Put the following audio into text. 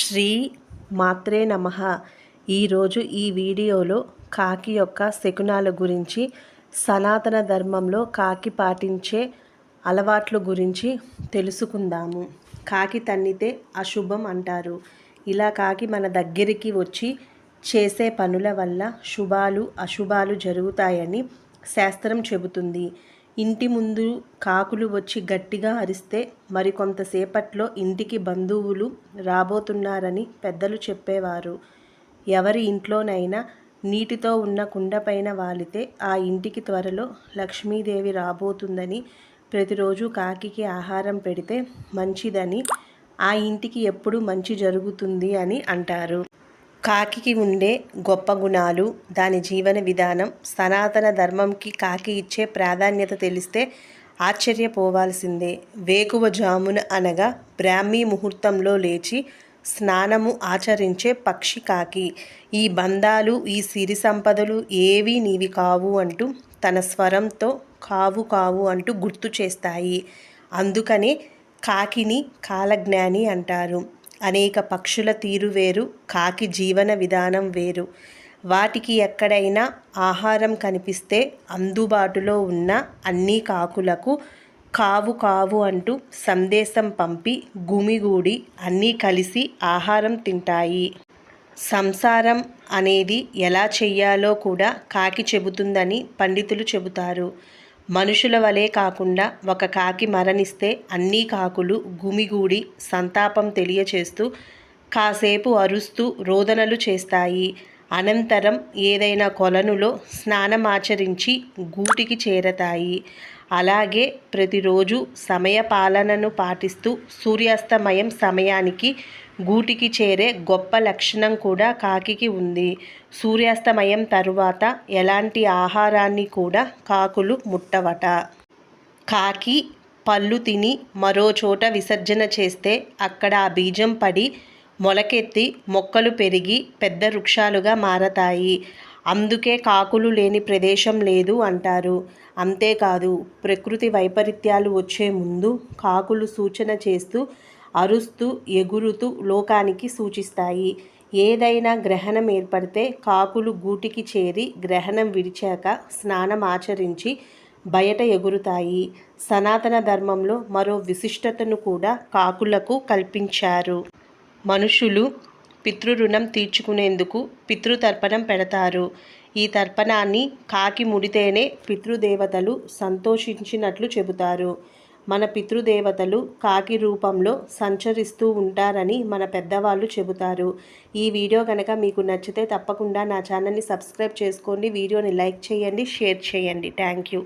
శ్రీ మాత్రే నమ. ఈరోజు ఈ వీడియోలో కాకి యొక్క శకునాల గురించి సనాతన ధర్మంలో కాకి పాటించే అలవాట్ల గురించి తెలుసుకుందాము. కాకి తన్నితే అశుభం అంటారు. ఇలా కాకి మన దగ్గరికి వచ్చి చేసే పనుల వల్ల శుభాలు అశుభాలు జరుగుతాయని శాస్త్రం చెబుతుంది. ఇంటి ముందు కాకులు వచ్చి గట్టిగా అరిస్తే మరికొంతసేపట్లో ఇంటికి బంధువులు రాబోతున్నారని పెద్దలు చెప్పేవారు. ఎవరి ఇంట్లోనైనా నీటితో ఉన్న కుండపైన వాలితే ఆ ఇంటికి త్వరలో లక్ష్మీదేవి రాబోతుందని ప్రతిరోజు కాకికి ఆహారం పెడితే మంచిదని ఆ ఇంటికి ఎప్పుడు మంచి జరుగుతుంది అని అంటారు. కాకికి ఉండే గొప్ప గుణాలు దాని జీవన విధానం సనాతన ధర్మంకి కాకి ఇచ్చే ప్రాధాన్యత తెలిస్తే ఆశ్చర్యపోవాల్సిందే. వేకువ జామున అనగా బ్రాహ్మీ ముహూర్తంలో లేచి స్నానము ఆచరించే పక్షి కాకి. ఈ బంధాలు ఈ సిరి సంపదలు ఏవి నీవి కావు అంటూ తన స్వరంతో కావు కావు అంటూ గుర్తు చేస్తాయి. అందుకనే కాకిని కాలజ్ఞాని అంటారు. అనేక పక్షుల తీరు వేరు కాకి జీవన విధానం వేరు. వాటికి ఎక్కడైనా ఆహారం కనిపిస్తే అందుబాటులో ఉన్న అన్ని కాకులకు కావు కావు అంటూ సందేశం పంపి గుమిగూడి అన్నీ కలిసి ఆహారం తింటాయి. సంసారం అనేది ఎలా చెయ్యాలో కూడా కాకి చెబుతుందని పండితులు చెబుతారు. మనుషుల వలె కాకుండా ఒక కాకి మరణిస్తే అన్ని కాకులు గుమిగూడి సంతాపం తెలియచేస్తూ కాసేపు అరుస్తూ రోదనలు చేస్తాయి. అనంతరం ఏదైనా కొలనులో స్నానమాచరించి గూటికి చేరతాయి. అలాగే ప్రతిరోజు సమయ పాలనను పాటిస్తూ సూర్యాస్తమయం సమయానికి గూటికి చేరే గొప్ప లక్షణం కూడా కాకికి ఉంది. సూర్యాస్తమయం తరువాత ఎలాంటి ఆహారాన్ని కూడా కాకులు ముట్టవట. కాకి పళ్ళు తిని మరో చోట విసర్జన చేస్తే అక్కడ ఆ బీజం పడి మొలకెత్తి మొక్కలు పెరిగి పెద్ద వృక్షాలుగా మారతాయి. అందుకే కాకులు లేని ప్రదేశం లేదు అంటారు. అంతేకాదు ప్రకృతి వైపరీత్యాలు వచ్చే ముందు కాకులు సూచన చేస్తూ అరుస్తూ ఎగురుతూ లోకానికి సూచిస్తాయి. ఏదైనా గ్రహణం ఏర్పడితే కాకులు గూటికి చేరి గ్రహణం విడిచాక స్నానం ఆచరించి బయట ఎగురుతాయి. సనాతన ధర్మంలో మరో విశిష్టతను కూడా కాకులకు కల్పించారు. మనుషులు పితృరుణం తీర్చుకునేందుకు పితృతర్పణం పెడతారు. ఈ తర్పణాన్ని కాకి ముడితేనే పితృదేవతలు సంతోషించినట్లు చెబుతారు. మన పితృదేవతలు కాకి రూపంలో సంచరిస్తూ ఉంటారని మన పెద్దవాళ్ళు చెబుతారు. ఈ వీడియో కనుక మీకు నచ్చితే తప్పకుండా నా ఛానల్ని సబ్స్క్రైబ్ చేసుకోండి. వీడియోని లైక్ చేయండి షేర్ చేయండి. Thank you.